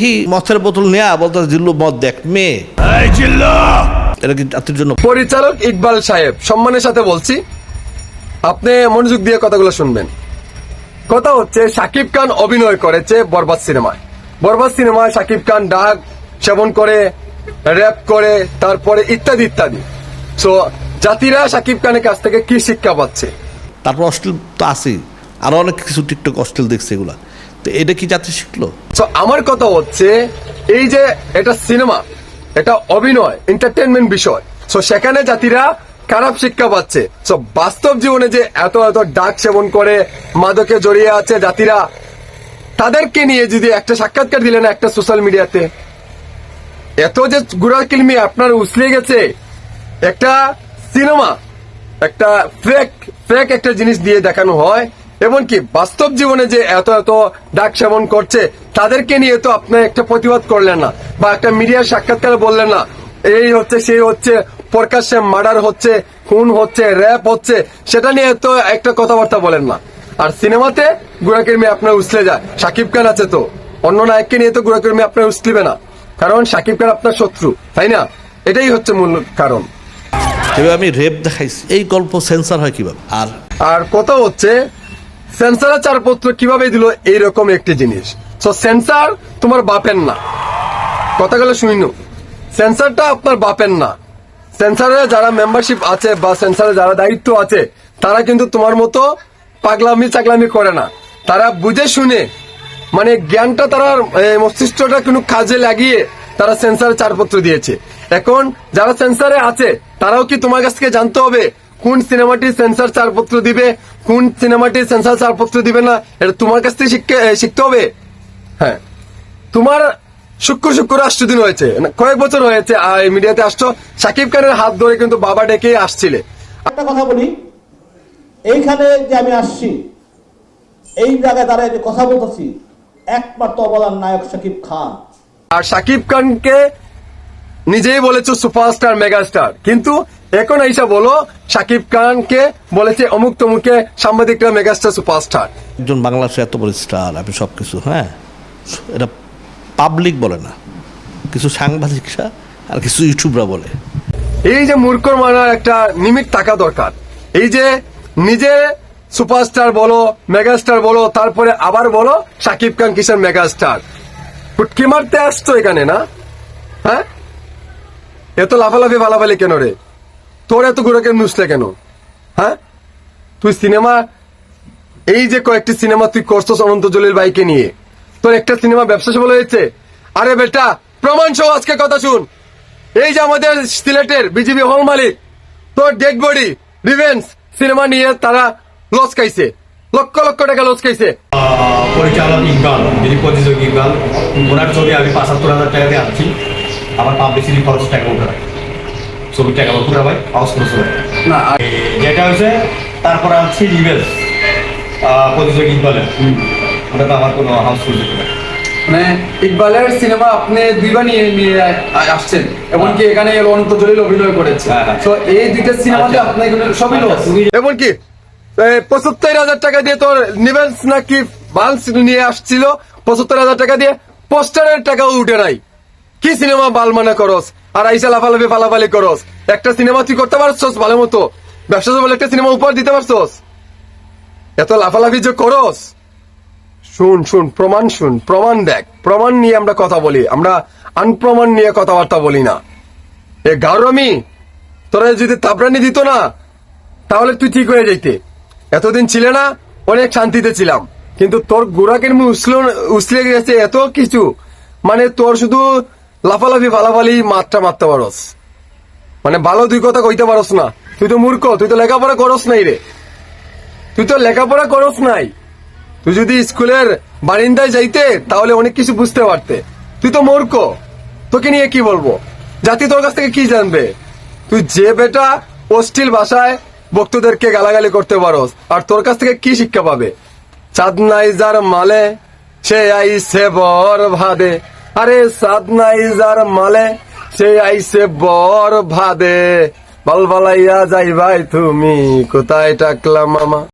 কি মথের বোতল নেয়া? বলতে জিল্লু মদ দেখ মেয়ে। এটা কি জাতির জন্য? পরিচালক ইকবাল সাহেব সম্মানের সাথে বলছি আপনি মনোযোগ দিয়ে কথাগুলো শুনবেন। কথা হচ্ছে সাকিব খান অভিনয় করেছে বরবাদ সিনেমায়। বরবাদ সিনেমায় সাকিব খান ডাক সেবন করে র্যাপ করে তারপরে ইত্যাদি ইত্যাদি। সো জাতিরা সাকিব খানের কাছ থেকে কি শিক্ষা পাচ্ছে? তারপর অশ্লীল তো আছেই। আরও অনেক কিছু টিকটক অশ্লীল দেখছে এগুলা। তো এটা কি জাতি শিখলো? সো আমার কথা হচ্ছে, এই যে এটা সিনেমা, এটা অভিনয় এন্টারটেনমেন্ট বিষয়। সো সেখানে জাতিরা খারাপ শিক্ষা পাচ্ছে। সো বাস্তব জীবনে যে এত এত ডাক সেবন করে, মাদকে জড়িয়ে আছে জাতিরা তাদেরকে নিয়ে যদি একটা সাক্ষাৎকার দিলেন একটা সোশ্যাল মিডিয়াতে এত যে গুড়া কিলমি আপনার উছলে গেছে, একটা সিনেমা, একটা ফেক ফেক একটা জিনিস দিয়ে দেখানো হয় এমনকি বাস্তব জীবনে যে এত এত ডাক সেবন করছে তাদেরকে নিয়ে তো আপনি একটা প্রতিবাদ করলেন না বা একটা মিডিয়ার সাক্ষাৎকার বললেন না এই হচ্ছে সেই হচ্ছে প্রকাশ্যে মার্ডার হচ্ছে খুন হচ্ছে র্যাপ হচ্ছে সেটা নিয়ে তো একটা কথাবার্তা বলেন না। আর সিনেমাতে গুড়াকির্মি আপনার উছলে যায় সাকিব খান আছে তো অন্য নায়ককে নিয়ে তো গুড়াকির্মি আপনার উছলিবে না কারণ সাকিব খান আপনার শত্রু তাই না? এটাই হচ্ছে মূল কারণ। আমি রেপ দেখাইছি এই গল্প সেন্সার হয় কীভাবে? আর আর কথা হচ্ছে সেন্সারের চারপত্র কীভাবে দিল এইরকম একটি জিনিস। তো সেন্সার তোমার বাপের না। কথাগুলো শুনিনো সেন্সারটা আপনার বাপের না। সেন্সারে যারা মেম্বারশিপ আছে বা সেন্সারে যারা দায়িত্ব আছে, তারা কিন্তু তোমার মতো পাগলামি চাগলামি করে না। তারা বুঝে শুনে মানে জ্ঞানটা তারা মস্তিষ্কটা কোনো কাজে লাগিয়ে তারা সেন্সারে চারপত্র দিয়েছে। এখন যারা সেন্সারে আছে, তারাও কি তোমার কাছ থেকে জানতে হবে কোন সিনেমাটি সেন্সার চারপত্র দিবে? কোন সিনেমাটি সেন্সার চারপত্র দিবে না? এটা তোমার কাছ থেকে শিখতে হবে। হ্যাঁ। তোমার শুক্র শুক্র আসছো দিন হয়েছে কয়েক বছর হয়েছে আর মিডিয়াতে আসছো। সাকিব খানের হাত ধরে কিন্তু বাবা ডেকে আসছিলে। একটা কথা বলি। এইখানে যে আমি আসছি এই জায়গায় দাঁড়িয়ে যে কথা বলতেছি একমাত্র অবদান নায়ক শাকিব খান। আর সাকিব খানকে নিজেই বলেছ সুপারস্টার মেগাস্টার। কিন্তু এখন এইসা বলো সাকিব খানকে বলেছে অমুক তমুকে সাংবাদিকরা মেগাস্টার সুপারস্টার। একজন বাংলাদেশে এত বড় স্টার আমি সব কিছু হ্যাঁ? এটা পাবলিক বলে না। কিছু সাংবাদিকরা আর কিছু ইউটিউবরা বলে। এই যে মূর্খর মানার একটা নিমিট থাকা দরকার। এই যে নিজে সুপারস্টার বলো মেগাস্টার বলো তারপরে আবার বলো সাকিব খান কিসের মেগাস্টার? ফুটকি মারতে আসতো এখানে না? হ্যাঁ? এত লাফালাফি ফালাফালি কেন রে? তোর এত গুড়াকে নুসলে কেন? হ্যাঁ? তুই সিনেমা, এই যে কয়েকটি সিনেমা তুই করছস অনন্ত জলিল বাইকে নিয়ে, তোর একটা সিনেমা ব্যবসা সফল হয়েছে? আরে বেটা, প্রমাণ সহ আজকে কথা শুন। এই যে আমাদের সিলেটের বিজেপি হল মালিক, তোর ডেড বডি রিভেন্স সিনেমা নিয়ে তারা লস খাইছে। লক্ষ লক্ষ টাকা লস খাইছে। পরিচালক ইকবাল, যিনি প্রযোজক ইকবাল, ওনার ছবি আমি পাঁচাত্তর হাজার টাকা দিয়ে আনছি। আমার পাবলিসিটি খরচ টাকা উঠে রাখি টাকা পুরা ভাই না যেটা হচ্ছে তারপর প্রযোজক ইকবালের। ওটা তো আমার কোনো হাউস মানে ইকবালের সিনেমা আপনি দুইবার নিয়ে নিয়ে আসছেন এমনকি এখানে অনন্ত জলিল অভিনয় করেছে হ্যাঁ, হ্যাঁ। তো এই দুইটা সিনেমাতে আচ্ছা। আপনি সবই লস এমনকি পঁচাত্তর হাজার টাকা দিয়ে তোর নিভেন্স নাকি বালস নিয়ে আসছিল পঁচাত্তর হাজার টাকা দিয়ে পোস্টারের টাকাও উঠে নাই। কি সিনেমা বালমানা করস? আর আইসা লাফালাফি ফালাফালি করস। একটা সিনেমা তুই করতে পারছস ভালো মতো? ব্যবসা বলে একটা সিনেমা উপহার দিতে পারছস? এত লাফালাফি যে করস? শুন শুন, প্রমাণ শুন, প্রমাণ দেখ। প্রমাণ নিয়ে আমরা কথা বলি। আমরা আনপ্রমাণ নিয়ে কথাবার্তা বলি না। এ গারমি, তোরা যদি তাবরানি দিত না, তাহলে তুই ঠিক হয়ে যাইতে। এতদিন ছিলে না, অনেক শান্তিতে ছিলাম। কিন্তু তোর মুখ উসলে উসলে গেছে এত কিছু। মানে তোর শুধু লাফালাফি, ফালাফালি মাত্রা মারতে পারস। মানে ভালো দুই কথা কইতে পারস না। তুই তো মূর্খ, তুই তো লেখাপড়া করস নাই রে। তুই তো লেখাপড়া করস নাই। তুই যদি স্কুলের বারিন্দায় যাইতে, তাহলে অনেক কিছু বুঝতে পারতে। তুই তো মূর্খ। তোকে নিয়ে কি বলব? জাতি তোর কাছ থেকে কি জানবে? তুই যে বেটা অশ্লীল ভাষায় ভক্তদেরকে গালাগালি করতে পারস, আর তোর কাছ থেকে কি শিক্ষা পাবে? চাঁদ নাই যার মালে, সে আইসে বর ভাদে আরে সাদ নাই যার মালে, সে আইসে বর ভাদে বল বলাইয়া যাই ভাই তুমি, কোথায় টাকলা মামা?